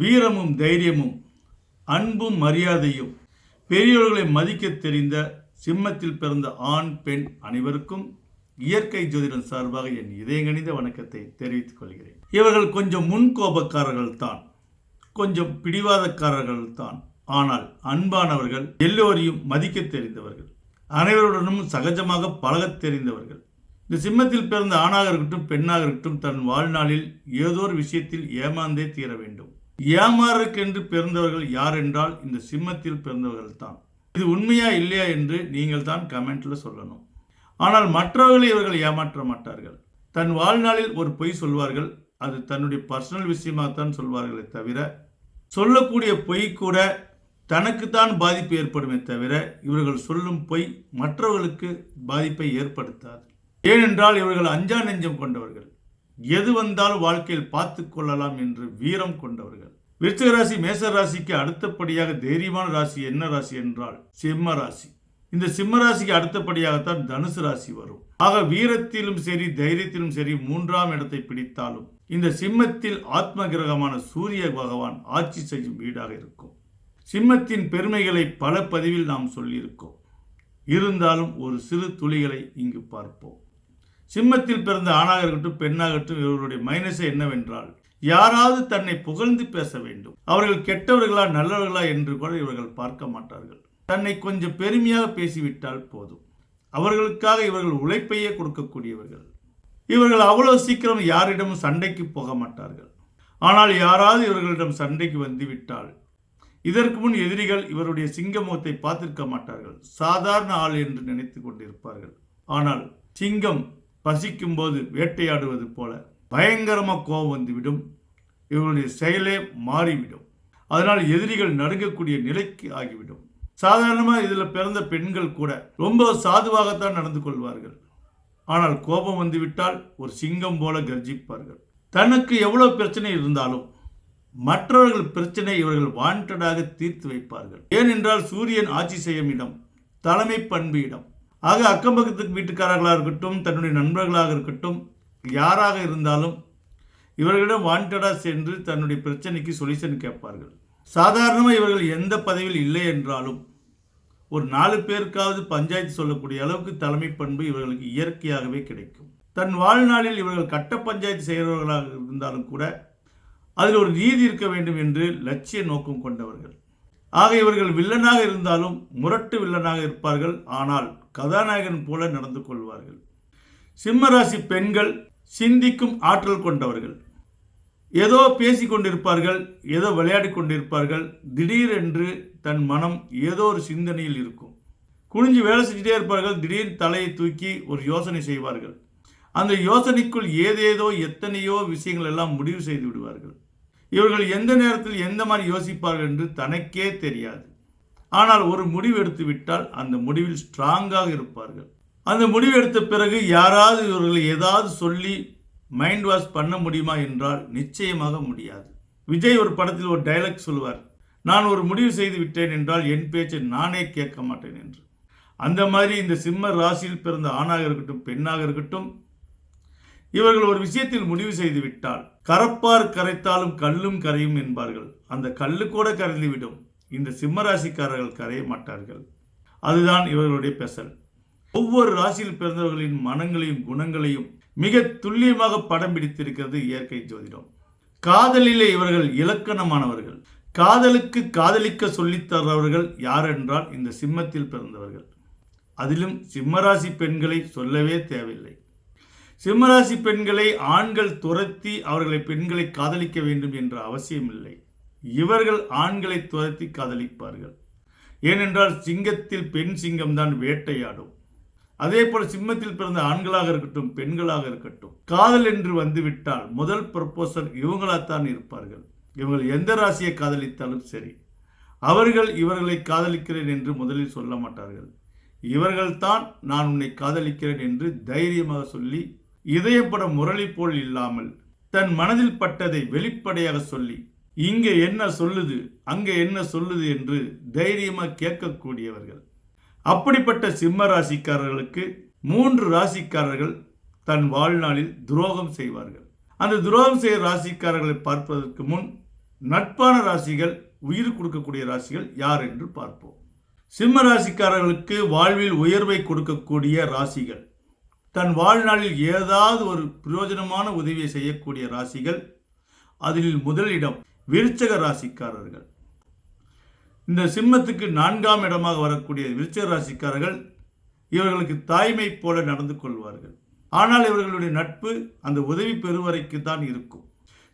வீரமும் தைரியமும் அன்பும் மரியாதையும் பெரியோர்களை மதிக்க தெரிந்த சிம்மத்தில் பிறந்த ஆண் பெண் அனைவருக்கும் இயற்கை ஜோதிடன் சார்பாக என் இதயங்கணித வணக்கத்தை தெரிவித்துக் கொள்கிறேன். இவர்கள் கொஞ்சம் முன்கோபக்காரர்கள் தான் கொஞ்சம் பிடிவாதக்காரர்கள் தான். ஆனால் அன்பானவர்கள் எல்லோரையும் மதிக்க தெரிந்தவர்கள் அனைவருடனும் சகஜமாக பழகத் தெரிந்தவர்கள். இந்த சிம்மத்தில் பிறந்த ஆணாக இருக்கட்டும் பெண்ணாக இருக்கட்டும் தன் வாழ்நாளில் ஏதோ ஒரு விஷயத்தில் ஏமாந்தே தீர வேண்டும். ஏமாறுக்கென்று பிறந்தவர்கள் யார் என்றால் இந்த சிம்மத்தில் பிறந்தவர்கள் தான். இது உண்மையா இல்லையா என்று நீங்கள் தான் கமெண்ட்ல சொல்லணும். ஆனால் மற்றவர்களை இவர்கள் ஏமாற்ற மாட்டார்கள். தன் வாழ்நாளில் ஒரு பொய் சொல்வார்கள். அது தன்னுடைய பர்சனல் விஷயமாகத்தான் சொல்வார்களே தவிர சொல்லக்கூடிய பொய் கூட தனக்குத்தான் பாதிப்பு ஏற்படுமே தவிர இவர்கள் சொல்லும் பொய் மற்றவர்களுக்கு பாதிப்பை ஏற்படுத்தாது. ஏனென்றால் இவர்கள் அஞ்சா நெஞ்சம் கொண்டவர்கள். எது வந்தாலும் வாழ்க்கையில் பார்த்து கொள்ளலாம் என்று வீரம் கொண்டவர்கள். விருச்சிக ராசி மேச ராசிக்கு அடுத்தபடியாக தைரியமான ராசி என்ன ராசி என்றால் சிம்ம ராசி. இந்த சிம்ம ராசிக்கு அடுத்தபடியாகத்தான் தனுசு ராசி வரும். ஆக வீரத்திலும் சரி தைரியத்திலும் சரி மூன்றாம் இடத்தை பிடித்தாலும் இந்த சிம்மத்தில் ஆத்ம கிரகமான சூரிய பகவான் ஆட்சி செய்யும் வீடாக இருக்கும். சிம்மத்தின் பெருமைகளை பல பதிவில் நாம் சொல்லியிருக்கோம். இருந்தாலும் ஒரு சிறு துளிகளை இங்கு பார்ப்போம். சிம்மத்தில் பிறந்த ஆணாக இருக்கட்டும் பெண்ணாகட்டும் இவருடைய மைனஸை என்னவென்றால் யாராவது தன்னை புகழ்ந்து பேச வேண்டும். அவர்கள் கெட்டவர்களா நல்லவர்களா என்று கூட இவர்கள் பார்க்க மாட்டார்கள். தன்னை கொஞ்சம் பெருமையாக பேசிவிட்டால் போதும். அவர்களுக்காக இவர்கள் உழைப்பையே கொடுக்கக்கூடியவர்கள். இவர்கள் அவ்வளவு சீக்கிரம் யாரிடமும் சண்டைக்கு போக மாட்டார்கள். ஆனால் யாராவது இவர்களிடம் சண்டைக்கு வந்துவிட்டால் இதற்கு முன் எதிரிகள் இவருடைய சிங்க முகத்தை பார்த்திருக்க மாட்டார்கள். சாதாரண ஆள் என்று நினைத்து கொண்டிருப்பார்கள். ஆனால் சிங்கம் பசிக்கும் போது வேட்டையாடுவது போல பயங்கரமாக கோபம் வந்துவிடும். இவர்களுடைய செயலே மாறிவிடும். அதனால் எதிரிகள் நடுங்கக்கூடிய நிலைக்கு ஆகிவிடும். சாதாரணமாக இதில் பிறந்த பெண்கள் கூட ரொம்ப சாதுவாகத்தான் நடந்து கொள்வார்கள். ஆனால் கோபம் வந்துவிட்டால் ஒரு சிங்கம் போல கர்ஜிப்பார்கள். தனக்கு எவ்வளவு பிரச்சனை இருந்தாலும் மற்றவர்கள் பிரச்சனை இவர்கள் வாண்டடாக தீர்த்து வைப்பார்கள். ஏனென்றால் சூரியன் ஆட்சி செய்யும் இடம் தலைமை பண்பு இடம். ஆக அக்கம் பக்கத்து வீட்டுக்காரர்களாக இருக்கட்டும் தன்னுடைய நண்பர்களாக இருக்கட்டும் யாராக இருந்தாலும் இவர்களிடம் வாண்டடாக சென்று தன்னுடைய பிரச்சனைக்கு சொல்யூஷன் கேட்பார்கள். சாதாரணமாக இவர்கள் எந்த பதவியில் இல்லை என்றாலும் ஒரு நாலு பேருக்காவது பஞ்சாயத்து சொல்லக்கூடிய அளவுக்கு தலைமை பண்பு இவர்களுக்கு இயற்கையாகவே கிடைக்கும். தன் வாழ்நாளில் இவர்கள் கட்ட பஞ்சாயத்து செய்கிறவர்களாக இருந்தாலும் கூட அதில் ஒரு நீதி இருக்க வேண்டும் என்று லட்சிய நோக்கம் கொண்டவர்கள். ஆக இவர்கள் வில்லனாக இருந்தாலும் முரட்டு வில்லனாக இருப்பார்கள். ஆனால் கதாநாயகன் போல நடந்து கொள்வார்கள். சிம்மராசி பெண்கள் சிந்திக்கும் ஆற்றல் கொண்டவர்கள். ஏதோ பேசி கொண்டிருப்பார்கள் ஏதோ விளையாடி கொண்டிருப்பார்கள் திடீரென்று தன் மனம் ஏதோ ஒரு சிந்தனையில் இருக்கும். குனிஞ்சு வேலை செஞ்சுட்டே இருப்பார்கள் திடீர் தலையை தூக்கி ஒரு யோசனை செய்வார்கள். அந்த யோசனைக்குள் ஏதேதோ எத்தனையோ விஷயங்கள் எல்லாம் முடிவு செய்து விடுவார்கள். இவர்கள் எந்த நேரத்தில் எந்த மாதிரி யோசிப்பார்கள் என்று தனக்கே தெரியாது. ஆனால் ஒரு முடிவு எடுத்து விட்டால் அந்த முடிவில் ஸ்ட்ராங்காக இருப்பார்கள். அந்த முடிவு எடுத்த பிறகு யாராவது இவர்களை ஏதாவது சொல்லி மைண்ட் வாஷ் பண்ண முடியுமா என்றால் நிச்சயமாக முடியாது. விஜய் ஒரு படத்தில் ஒரு டைலாக் சொல்லுவார் நான் ஒரு முடிவு செய்து விட்டேன் என்றால் என் பேச்சை நானே கேட்க மாட்டேன் என்று. அந்த மாதிரி இந்த சிம்ம ராசியில் பிறந்த ஆணாக இருக்கட்டும் பெண்ணாக இருக்கட்டும் இவர்கள் ஒரு விஷயத்தில் முடிவு செய்து விட்டால் கரப்பார் கரைத்தாலும் கல்லும் கரையும் என்பார்கள். அந்த கல்லு கூட கரைந்துவிடும். இந்த சிம்ம ராசிக்காரர்கள் கரைய மாட்டார்கள். அதுதான் இவர்களுடைய பெசல். ஒவ்வொரு ராசியில் பிறந்தவர்களின் மனங்களையும் குணங்களையும் மிக துல்லியமாக படம் பிடித்திருக்கிறது இயற்கை ஜோதிடம். காதலிலே இவர்கள் இலக்கணமானவர்கள். காதலுக்கு காதலிக்க சொல்லித் தர்றவர்கள் யார் என்றால் இந்த சிம்மத்தில் பிறந்தவர்கள். அதிலும் சிம்மராசி பெண்களை சொல்லவே தேவையில்லை. சிம்மராசி பெண்களை ஆண்கள் துரத்தி அவர்களை பெண்களை காதலிக்க வேண்டும் என்ற அவசியம் இல்லை இவர்கள் ஆண்களை துரத்தி காதலிப்பார்கள். ஏனென்றால் சிங்கத்தில் பெண் சிங்கம்தான் வேட்டையாடும். அதே போல சிம்மத்தில் பிறந்த ஆண்களாக இருக்கட்டும் பெண்களாக இருக்கட்டும் காதல் என்று வந்துவிட்டால் முதல் ப்ரப்போசர் இவங்களாத்தான் இருப்பார்கள். இவங்கள் எந்த ராசியை காதலித்தாலும் சரி அவர்கள் இவர்களை காதலிக்கிறேன் என்று முதலில் சொல்ல மாட்டார்கள். இவர்கள்தான் நான் உன்னை காதலிக்கிறேன் என்று தைரியமாக சொல்லி இதயப்பட முரளி போல் இல்லாமல் தன் மனதில் பட்டதை வெளிப்படையாக சொல்லி இங்கே என்ன சொல்லுது அங்கே என்ன சொல்லுது என்று தைரியமாக கேட்கக்கூடியவர்கள். அப்படிப்பட்ட சிம்ம ராசிக்காரர்களுக்கு மூன்று ராசிக்காரர்கள் தன் வாழ்நாளில் துரோகம் செய்வார்கள். அந்த துரோகம் செய்ய ராசிக்காரர்களை பார்ப்பதற்கு முன் நட்பான ராசிகள் உயிர் கொடுக்கக்கூடிய ராசிகள் யார் என்று பார்ப்போம். சிம்ம ராசிக்காரர்களுக்கு வாழ்வில் உயர்வை கொடுக்கக்கூடிய ராசிகள் தன் வாழ்நாளில் ஏதாவது ஒரு பிரயோஜனமான உதவியை செய்யக்கூடிய ராசிகள் அதில் முதலிடம் விருச்சக ராசிக்காரர்கள். இந்த சிம்மத்துக்கு நான்காம் இடமாக வரக்கூடிய விருச்சக ராசிக்காரர்கள் இவர்களுக்கு தாய்மை போல நடந்து கொள்வார்கள். ஆனால் இவர்களுடைய நட்பு அந்த உதவி பெறுவரைக்கு தான் இருக்கும்.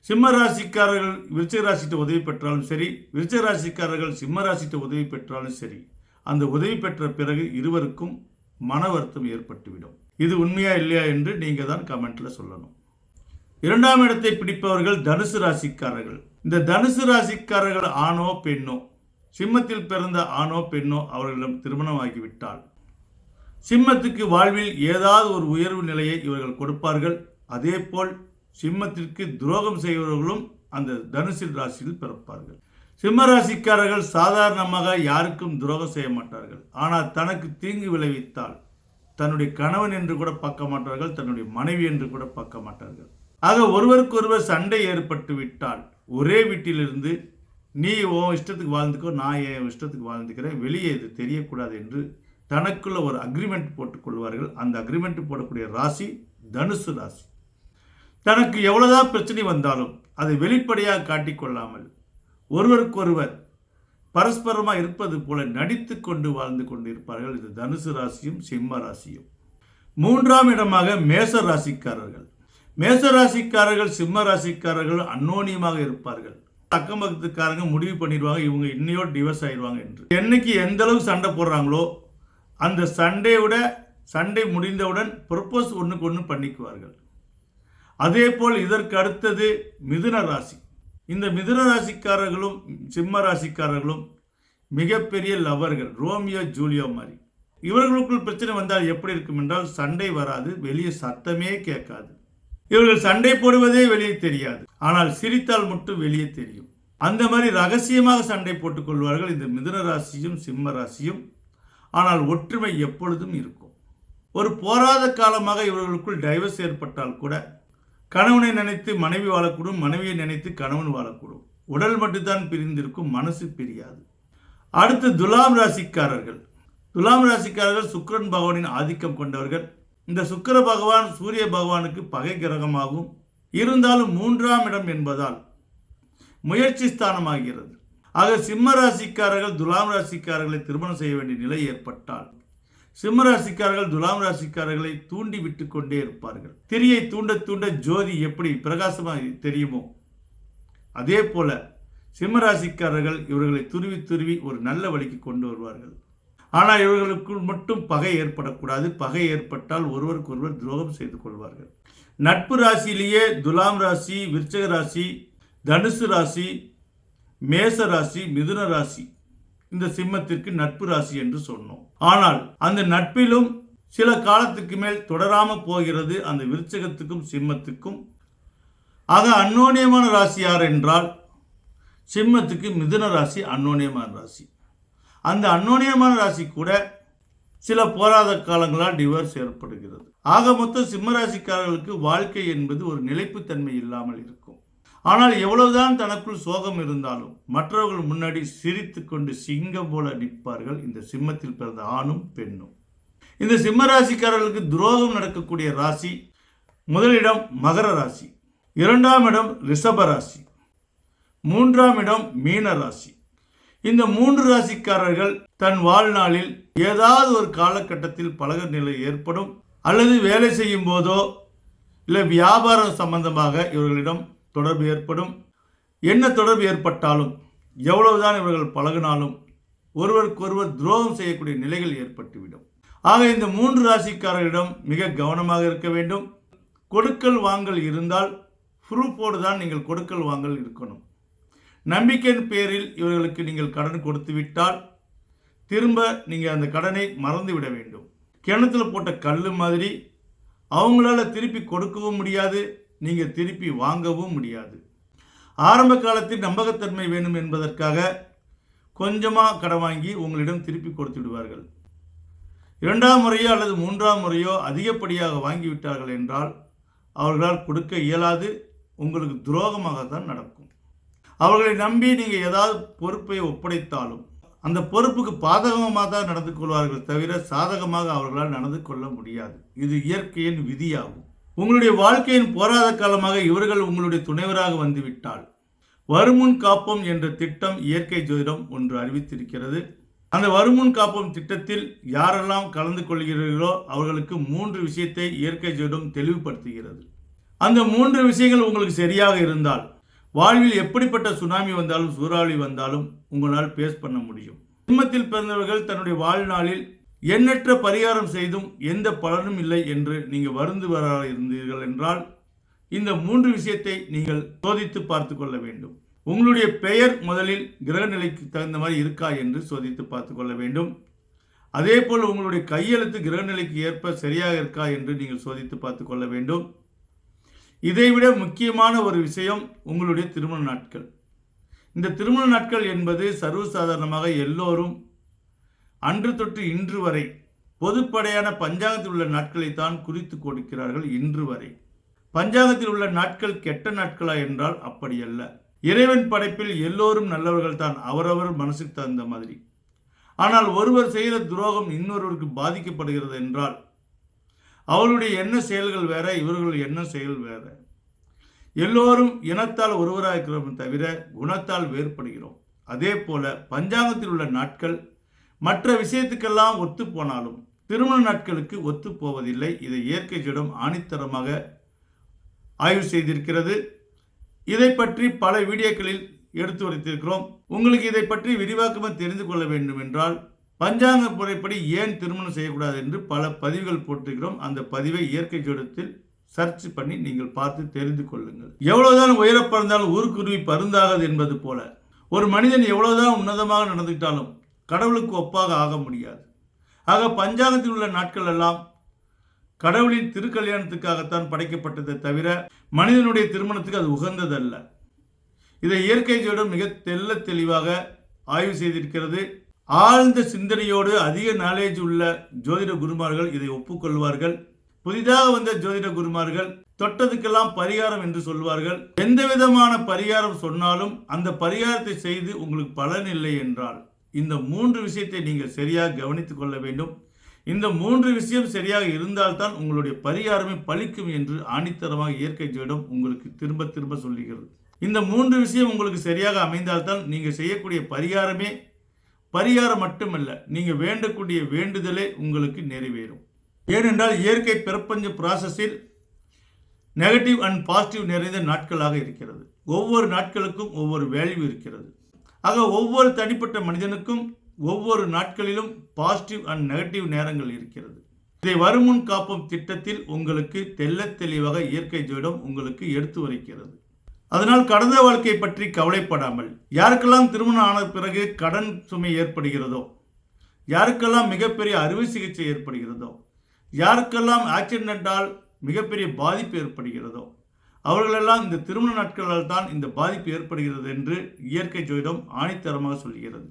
சிம்ம ராசிக்காரர்கள் விருச்சிக ராசிட்டு உதவி பெற்றாலும் சரி விருச்சிக ராசிக்காரர்கள் சிம்ம ராசிட்ட உதவி பெற்றாலும் சரி அந்த உதவி பெற்ற பிறகு இருவருக்கும் மன வருத்தம் ஏற்பட்டுவிடும். இது உண்மையா இல்லையா என்று நீங்கள் தான் கமெண்ட்ல சொல்லணும். இரண்டாம் இடத்தை பிடிப்பவர்கள் தனுசு ராசிக்காரர்கள். இந்த தனுசு ராசிக்காரர்கள் ஆணோ பெண்ணோ சிம்மத்தில் பிறந்த ஆணோ பெண்ணோ அவர்களிடம் திருமணமாகிவிட்டால் சிம்மத்துக்கு வாழ்வில் ஏதாவது ஒரு உயர்வு நிலையை இவர்கள் கொடுப்பார்கள். அதேபோல் சிம்மத்திற்கு துரோகம் செய்பவர்களும் அந்த தனுசு ராசியில் பிறப்பார்கள். சிம்ம ராசிக்காரர்கள் சாதாரணமாக யாருக்கும் துரோகம் செய்ய மாட்டார்கள். ஆனால் தனக்கு தீங்கு விளைவித்தால் தன்னுடைய கணவன் என்று கூட பார்க்க மாட்டார்கள் தன்னுடைய மனைவி என்று கூட பார்க்க மாட்டார்கள். ஆக ஒருவருக்கொருவர் சண்டை ஏற்பட்டு விட்டால் ஒரே வீட்டிலிருந்து நீ உன் இஷ்டத்துக்கு வாழ்ந்துக்கோ நான் என் இஷ்டத்துக்கு வாழ்ந்துக்கிறேன் வெளியே இது தெரியக்கூடாது என்று தனக்குள்ள ஒரு அக்ரிமெண்ட் போட்டுக்கொள்வார்கள் அந்த அக்ரிமெண்ட் போடக்கூடிய ராசி தனுசு ராசி. தனக்கு எவ்வளோதான் பிரச்சனை வந்தாலும் அதை வெளிப்படையாக காட்டிக்கொள்ளாமல் ஒருவருக்கொருவர் பரஸ்பரமாக இருப்பது போல நடித்து கொண்டு வாழ்ந்து கொண்டிருப்பார்கள். இது தனுசு ராசியும் சிம்ம ராசியும். மூன்றாம் இடமாக மேச ராசிக்காரர்கள். மேச ராசிக்காரர்கள் சிம்ம ராசிக்காரர்கள் அன்னோனியமாக இருப்பார்கள். அக்கம் பக்கத்துக்காரங்க முடிவு பண்ணிடுவாங்க இவங்க இன்னையோ டிவர்ஸ் ஆயிடுவாங்க என்று. என்னைக்கு எந்த அளவுக்கு சண்டை போடுறாங்களோ அந்த சண்டையோட சண்டை முடிந்தவுடன் ப்ரப்போஸ் ஒன்றுக்கு ஒன்று பண்ணிக்குவார்கள். அதே போல் இதற்கு அடுத்தது மிதுன ராசி. இந்த மிதுன ராசிக்காரர்களும் சிம்ம ராசிக்காரர்களும் மிகப்பெரிய லவர்கள் ரோமியோ ஜூலியோ மாதிரி. இவர்களுக்குள் பிரச்சனை வந்தால் எப்படி இருக்கும் என்றால் சண்டை வராது வெளியே சத்தமே கேட்காது. இவர்கள் சண்டை போடுவதே வெளியே தெரியாது. ஆனால் சிரித்தால் மட்டும் வெளியே தெரியும். அந்த மாதிரி ரகசியமாக சண்டை போட்டுக் கொள்வார்கள் இந்த மிதுன ராசியும் சிம்ம ராசியும். ஆனால் ஒற்றுமை எப்பொழுதும் இருக்கும். ஒரு போராத காலமாக இவர்களுக்குள் டைவர்ஸ் ஏற்பட்டால் கூட கணவனை நினைத்து மனைவி வாழக்கூடும் மனைவியை நினைத்து கணவன் வாழக்கூடும். உடல் மட்டும்தான் பிரிந்திருக்கும் மனசு பிரியாது. அடுத்து துலாம் ராசிக்காரர்கள். துலாம் ராசிக்காரர்கள் சுக்ரன் பகவானின் ஆதிக்கம் கொண்டவர்கள். இந்த சுக்கர பகவான் சூரிய பகவானுக்கு பகை கிரகமாகும். இருந்தாலும் மூன்றாம் இடம் என்பதால் முயற்சி ஸ்தானமாகிறது. ஆக சிம்ம ராசிக்காரர்கள் துலாம் ராசிக்காரர்களை திருமணம் செய்ய வேண்டிய நிலை ஏற்பட்டால் சிம்ம ராசிக்காரர்கள் துலாம் ராசிக்காரர்களை தூண்டி விட்டு கொண்டே இருப்பார்கள். திரியை தூண்ட தூண்ட ஜோதி எப்படி பிரகாசமாக தெரியுமோ? அதே போல சிம்ம ராசிக்காரர்கள் இவர்களை துருவி துருவி ஒரு நல்ல வழிக்கு கொண்டு வருவார்கள். ஆனால் இவர்களுக்குள் மட்டும் பகை ஏற்படக்கூடாது. பகை ஏற்பட்டால் ஒருவருக்கொருவர் துரோகம் செய்து கொள்வார்கள். நட்பு ராசியிலேயே துலாம் ராசி விருச்சக ராசி தனுசு ராசி மேச ராசி மிதுன ராசி இந்த சிம்மத்திற்கு நட்பு ராசி என்று சொன்னோம். ஆனால் அந்த நட்பிலும் சில காலத்துக்கு மேல் தொடராம போகிறது அந்த விருச்சகத்துக்கும் சிம்மத்துக்கும். ஆக அன்னோனியமான ராசி யார் என்றால் சிம்மத்துக்கு மிதுன ராசி அன்னோனியமான ராசி. அந்த அன்னோனியமான ராசி கூட சில போராத காலங்களால் டிவோர்ஸ் ஏற்படுகிறது. ஆக மொத்தம் சிம்ம ராசிக்காரர்களுக்கு வாழ்க்கை என்பது ஒரு நிலைப்புத்தன்மை இல்லாமல் இருக்கும். ஆனால் எவ்வளவுதான் தனக்குள் சோகம் இருந்தாலும் மற்றவர்கள் முன்னாடி சிரித்து கொண்டு சிங்கம் போல நிற்பார்கள் இந்த சிம்மத்தில் பிறந்த ஆணும் பெண்ணும். இந்த சிம்ம ராசிக்காரர்களுக்கு துரோகம் நடக்கக்கூடிய ராசி முதலிடம் மகர ராசி. இரண்டாம் இடம் ரிஷப ராசி. மூன்றாம் இடம் மீன ராசி. இந்த மூன்று ராசிக்காரர்கள் தன் வாழ்நாளில் ஏதாவது ஒரு காலகட்டத்தில் பழக நிலை ஏற்படும் அல்லது வேலை செய்யும் போதோ இல்லை வியாபாரம் சம்பந்தமாக இவர்களிடம் தொடர்பு ஏற்படும். என்ன தொடர்பு ஏற்பட்டாலும் எவ்வளவுதான் இவர்கள் பழகினாலும் ஒருவருக்கொருவர் துரோகம் செய்யக்கூடிய நிலைகள் ஏற்பட்டுவிடும். ஆக இந்த மூன்று ராசிக்காரர்களிடம் மிக கவனமாக இருக்க வேண்டும். கொடுக்கல் வாங்கல் இருந்தால் ப்ரூஃபோடு தான் நீங்கள் கொடுக்கல் வாங்கல் இருக்கணும். நம்பிக்கையின் பேரில் இவர்களுக்கு நீங்கள் கடன் கொடுத்து விட்டால் திரும்ப நீங்கள் அந்த கடனை மறந்து விட வேண்டும். கிணத்துல போட்ட கல் மாதிரி அவங்களால திருப்பி கொடுக்கவும் முடியாது நீங்கள் திருப்பி வாங்கவும் முடியாது. ஆரம்ப காலத்தில் நம்பகத்தன்மை வேணும் என்பதற்காக கொஞ்சமாக கடன் வாங்கி உங்களிடம் திருப்பி கொடுத்து விடுவார்கள். இரண்டாம் முறையோ அல்லது மூன்றாம் முறையோ அதிகப்படியாக வாங்கிவிட்டார்கள் என்றால் அவர்களால் கொடுக்க இயலாது உங்களுக்கு துரோகமாகத்தான் நடக்கும். அவர்களை நம்பி நீங்கள் ஏதாவது பொறுப்பை ஒப்படைத்தாலும் அந்த பொறுப்புக்கு பாதகமாக தான் நடந்து கொள்வார்கள் தவிர சாதகமாக அவர்களால் நடந்து கொள்ள முடியாது. இது இயற்கையின் விதியாகும். உங்களுடைய வாழ்க்கையின் போராத காலமாக இவர்கள் உங்களுடைய துணைவராக வந்துவிட்டால் வருமுன் காப்போம் என்ற திட்டம் இயற்கை ஜோதிடம் ஒன்று அறிவித்திருக்கிறது. அந்த வருமுன் காப்போம் திட்டத்தில் யாரெல்லாம் கலந்து கொள்கிறீர்களோ அவர்களுக்கு மூன்று விஷயத்தை இயற்கை ஜோதிடம் தெளிவுபடுத்துகிறது. அந்த மூன்று விஷயங்கள் உங்களுக்கு சரியாக இருந்தால் வாழ்வில் எப்படிப்பட்ட சுனாமி வந்தாலும் சூறாவளி வந்தாலும் உங்களால் பேஸ் பண்ண முடியும். சிம்மத்தில் பிறந்தவர்கள் தன்னுடைய வாழ்நாளில் எண்ணற்ற பரிகாரம் செய்தும் எந்த பலனும் இல்லை என்று நீங்கள் வருந்துவராக இருந்தீர்கள் என்றால் இந்த மூன்று விஷயத்தை நீங்கள் சோதித்து பார்த்து கொள்ள வேண்டும். உங்களுடைய பெயர் முதலில் கிரக நிலைக்கு தகுந்த மாதிரி இருக்கா என்று சோதித்து பார்த்து கொள்ள வேண்டும். அதே போல் உங்களுடைய கையெழுத்து கிரக நிலைக்கு ஏற்ப சரியாக இருக்கா என்று நீங்கள் சோதித்து பார்த்து கொள்ள வேண்டும். இதைவிட முக்கியமான ஒரு விஷயம் உங்களுடைய திருமண நாட்கள். இந்த திருமண நாட்கள் என்பது சர்வசாதாரணமாக எல்லோரும் அன்று தொட்டு இன்று வரை பொதுப்படையான பஞ்சாங்கத்தில் உள்ள நாட்களை தான் குறித்து கொடுக்கிறார்கள் இன்று வரை. பஞ்சாங்கத்தில் உள்ள நாட்கள் கெட்ட நாட்களா என்றால் அப்படி அல்ல. இறைவன் படைப்பில் எல்லோரும் நல்லவர்கள் தான் அவரவர் மனசுக்கு தகுந்த மாதிரி. ஆனால் ஒருவர் செய்கிற துரோகம் இன்னொருவருக்கு பாதிக்கப்படுகிறது என்றால் அவளுடைய என்ன செயல்கள் வேற இவர்கள் என்ன செயல் வேற. எல்லோரும் இனத்தால் ஒருவராக இருக்கிறோம் தவிர குணத்தால் வேறுபடுகிறோம். அதே போல பஞ்சாங்கத்தில் உள்ள நாட்கள் மற்ற விஷயத்துக்கெல்லாம் ஒத்து போனாலும் திருமண நாட்களுக்கு ஒத்து போவதில்லை இதை இயற்கை ஜடம் ஆணித்தரமாக ஆய்வு செய்திருக்கிறது. இதை பற்றி பல வீடியோக்களில் எடுத்து உரைத்திருக்கிறோம் உங்களுக்கு இதை பற்றி விரிவாக்கமாக தெரிந்து கொள்ள வேண்டும் என்றால் பஞ்சாங்க முறைப்படி ஏன் திருமணம் செய்யக்கூடாது என்று பல பதிவுகள் போட்டிருக்கிறோம். அந்த பதிவை இயற்கை ஜோடத்தில் சர்ச் பண்ணி நீங்கள் பார்த்து தெரிந்து கொள்ளுங்கள். எவ்வளவுதான் உயர பறந்தாலும் ஊருக்குருவி பருந்தாகாது என்பது போல ஒரு மனிதன் எவ்வளவுதான் உன்னதமாக நடந்துக்கிட்டாலும் கடவுளுக்கு ஒப்பாக ஆக முடியாது. ஆக பஞ்சாங்கத்தில் உள்ள நாட்கள் எல்லாம் கடவுளின் திருக்கல்யாணத்துக்காகத்தான் படைக்கப்பட்டதை தவிர மனிதனுடைய திருமணத்துக்கு அது உகந்ததல்ல. இதை இயற்கை ஜோடம் மிக தெல்ல தெளிவாக ஆய்வு செய்திருக்கிறது. ஆழ்ந்த சிந்தனையோடு அதிக நாலேஜ் உள்ள ஜோதிட குருமார்கள் இதை ஒப்புக்கொள்வார்கள். புதிதாக வந்த ஜோதிட குருமார்கள் தொட்டதுக்கெல்லாம் பரிகாரம் என்று சொல்வார்கள். எந்த விதமான பரிகாரம் சொன்னாலும் அந்த பரிகாரத்தை செய்து உங்களுக்கு பலன் இல்லை என்றால் இந்த மூன்று விஷயத்தை நீங்கள் சரியாக கவனித்துக் கொள்ள வேண்டும். இந்த மூன்று விஷயம் சரியாக இருந்தால்தான் உங்களுடைய பரிகாரமே பலிக்கும் என்று ஆணித்தரமாக இயற்கை ஜோதிடம் உங்களுக்கு திரும்ப திரும்ப சொல்லுகிறது. இந்த மூன்று விஷயம் உங்களுக்கு சரியாக அமைந்தால்தான் நீங்கள் செய்யக்கூடிய பரிகாரமே பரிகாரம் மட்டுமல்ல நீங்கள் வேண்டக்கூடிய வேண்டுதலே உங்களுக்கு நிறைவேறும். ஏனென்றால் இயற்கை பிரபஞ்ச ப்ராசஸில் நெகட்டிவ் அண்ட் பாசிட்டிவ் நிறைந்த நாட்களாக இருக்கிறது. ஒவ்வொரு நாட்களுக்கும் ஒவ்வொரு வேல்யூ இருக்கிறது. ஆக ஒவ்வொரு தனிப்பட்ட மனிதனுக்கும் ஒவ்வொரு நாட்களிலும் பாசிட்டிவ் அண்ட் நெகட்டிவ் நேரங்கள் இருக்கிறது. இதை வருமுன் காப்பும் திட்டத்தில் உங்களுக்கு தெல்ல தெளிவாக இயற்கை ஜோடம் உங்களுக்கு எடுத்து வரைக்கிறது. அதனால் கடந்த வாழ்க்கை பற்றி கவலைப்படாமல் யாருக்கெல்லாம் திருமணம் ஆன பிறகு கடன் சுமை ஏற்படுகிறதோ யாருக்கெல்லாம் மிகப்பெரிய அறுவை சிகிச்சை ஏற்படுகிறதோ யாருக்கெல்லாம் ஆக்சிடென்டால் மிகப்பெரிய பாதிப்பு ஏற்படுகிறதோ அவர்களெல்லாம் இந்த திருமண நாட்களால் தான் இந்த பாதிப்பு ஏற்படுகிறது என்று இயற்கை ஜோதிடம் ஆணித்தரமாக சொல்கிறது.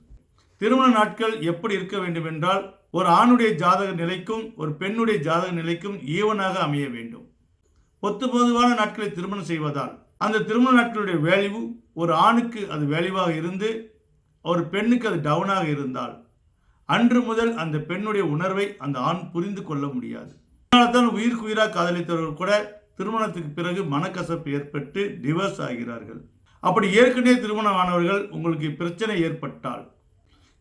திருமண நாட்கள் எப்படி இருக்க வேண்டும் என்றால் ஒரு ஆணுடைய ஜாதக நிலைக்கும் ஒரு பெண்ணுடைய ஜாதக நிலைக்கும் ஈவனாக அமைய வேண்டும். ஒத்து பொதுவான நாட்களை திருமணம் செய்வதால் அந்த திருமண நாட்களுடைய வேல்யூ ஒரு ஆணுக்கு அது வேல்யூவாக இருந்து ஒரு பெண்ணுக்கு அது டவுனாக இருந்தால் அன்று முதல் அந்த பெண்ணுடைய உணர்வை அந்த ஆண் புரிந்து கொள்ள முடியாது. அதனால தான் உயிருக்கு உயிராக காதலித்தவர்கள் கூட திருமணத்துக்கு பிறகு மனக்கசப்பு ஏற்பட்டு டிவர்ஸ் ஆகிறார்கள். அப்படி ஏற்கனவே திருமணம் ஆனவர்கள் உங்களுக்கு பிரச்சனை ஏற்பட்டால்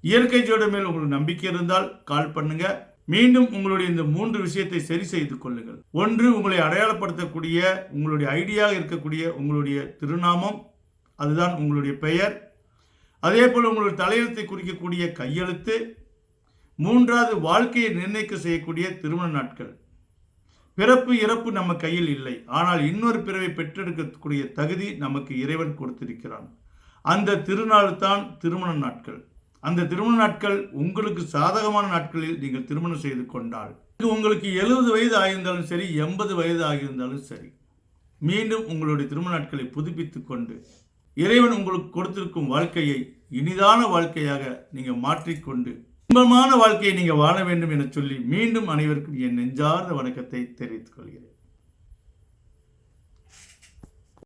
இயற்கை ஜோட மேல் உங்களுக்கு நம்பிக்கை இருந்தால் கால் பண்ணுங்கள் மீண்டும் உங்களுடைய இந்த மூன்று விஷயத்தை சரி செய்து கொள்ளுங்கள். ஒன்று உங்களை அடையாளப்படுத்தக்கூடிய உங்களுடைய ஐடியாக இருக்கக்கூடிய உங்களுடைய திருநாமம் அதுதான் உங்களுடைய பெயர். அதே போல் உங்களுடைய தலையெழுத்தை குறிக்கக்கூடிய கையெழுத்து. மூன்றாவது வாழ்க்கையை நிர்ணயிக்க செய்யக்கூடிய திருமண நாட்கள். பிறப்பு இறப்பு நம்ம கையில் இல்லை. ஆனால் இன்னொரு பிறவை பெற்றெடுக்கக்கூடிய தகுதி நமக்கு இறைவன் கொடுத்திருக்கிறான். அந்த திருநாள் தான் திருமண நாட்கள். அந்த திருமண நாட்கள் உங்களுக்கு சாதகமான நாட்களில் நீங்கள் திருமணம் செய்து கொண்டால் இது உங்களுக்கு எழுபது வயது ஆகியிருந்தாலும் சரி எண்பது வயது ஆகியிருந்தாலும் சரி மீண்டும் உங்களுடைய திருமண நாட்களை புதுப்பித்து கொண்டு இறைவன் உங்களுக்கு கொடுத்திருக்கும் வாழ்க்கையை இனிதான வாழ்க்கையாக நீங்கள் மாற்றிக்கொண்டு இன்பமான வாழ்க்கையை நீங்கள் வாழ வேண்டும் என சொல்லி மீண்டும் அனைவருக்கும் என் நெஞ்சார்ந்த வணக்கத்தை தெரிவித்துக் கொள்கிறேன்.